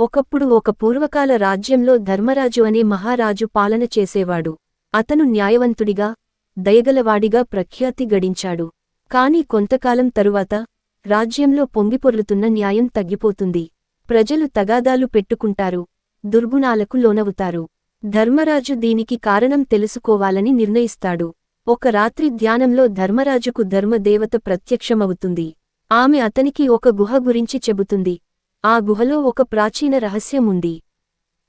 ఒకప్పుడు ఒక పూర్వకాల రాజ్యంలో ధర్మరాజు అనే మహారాజు పాలన చేసేవాడు. అతను న్యాయవంతుడిగా దయగలవాడిగా ప్రఖ్యాతి గడించాడు. కాని కొంతకాలం తరువాత రాజ్యంలో పొంగిపొర్లుతున్న న్యాయం తగ్గిపోతుంది. ప్రజలు తగాదాలు పెట్టుకుంటారు దుర్గుణాలకు లోనవుతారు. ధర్మరాజు దీనికి కారణం తెలుసుకోవాలని నిర్ణయిస్తాడు. ఒక రాత్రి ధ్యానంలో ధర్మరాజుకు ధర్మదేవత ప్రత్యక్షమవుతుంది. ఆమె అతనికి ఒక గుహ గురించి చెబుతుంది. ఆ గుహలో ఒక ప్రాచీన రహస్యం ఉంది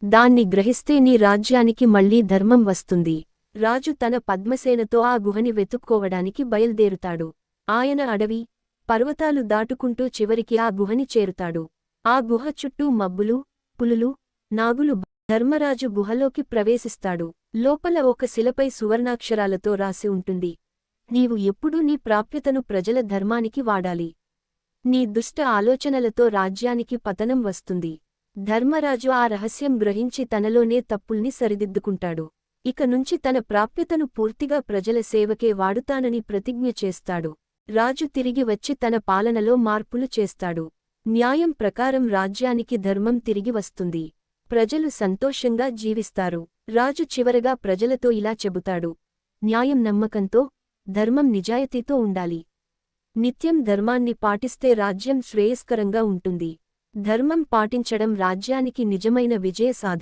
దాన్ని గ్రహిస్తే నీ రాజ్యానికి మళ్ళీ ధర్మం వస్తుంది. రాజు తన పద్మసేనతో ఆ గుహని వెతుక్కోవడానికి బయల్దేరుతాడు. ఆయన అడవి పర్వతాలు దాటుకుంటూ చివరికి ఆ గుహని చేరుతాడు. ఆ గుహ చుట్టూ మబ్బులు పులులు నాగులు ధర్మరాజు గుహలోకి ప్రవేశిస్తాడు. లోపల ఒక శిలపై సువర్ణాక్షరాలతో రాసి ఉంటుంది. నీవు ఎప్పుడూ నీ ప్రాప్యతను ప్రజల ధర్మానికి వాడాలి. నీ దుష్ట ఆలోచనలతో రాజ్యానికి పతనం వస్తుంది. ధర్మరాజు ఆ రహస్యం గ్రహించి తనలోనే తప్పుల్ని సరిదిద్దుకుంటాడు. ఇక నుంచి తన ప్రాప్యతను పూర్తిగా ప్రజల సేవకే వాడుతానని ప్రతిజ్ఞ చేస్తాడు. రాజు తిరిగి వచ్చి తన పాలనలో మార్పులు చేస్తాడు. న్యాయం ప్రకారం రాజ్యానికి ధర్మం తిరిగి వస్తుంది. ప్రజలు సంతోషంగా జీవిస్తారు. రాజు చివరగా ప్రజలతో ఇలా చెబుతాడు. న్యాయం నమ్మకంతో ధర్మం నిజాయితీతో ఉండాలి. నిత్యం ధర్మాన్ని పాటిస్తే రాజ్యం శ్రేయస్కరంగా ఉంటుంది. ధర్మం పాటించడం రాజ్యానికి నిజమైన విజయ సాధన.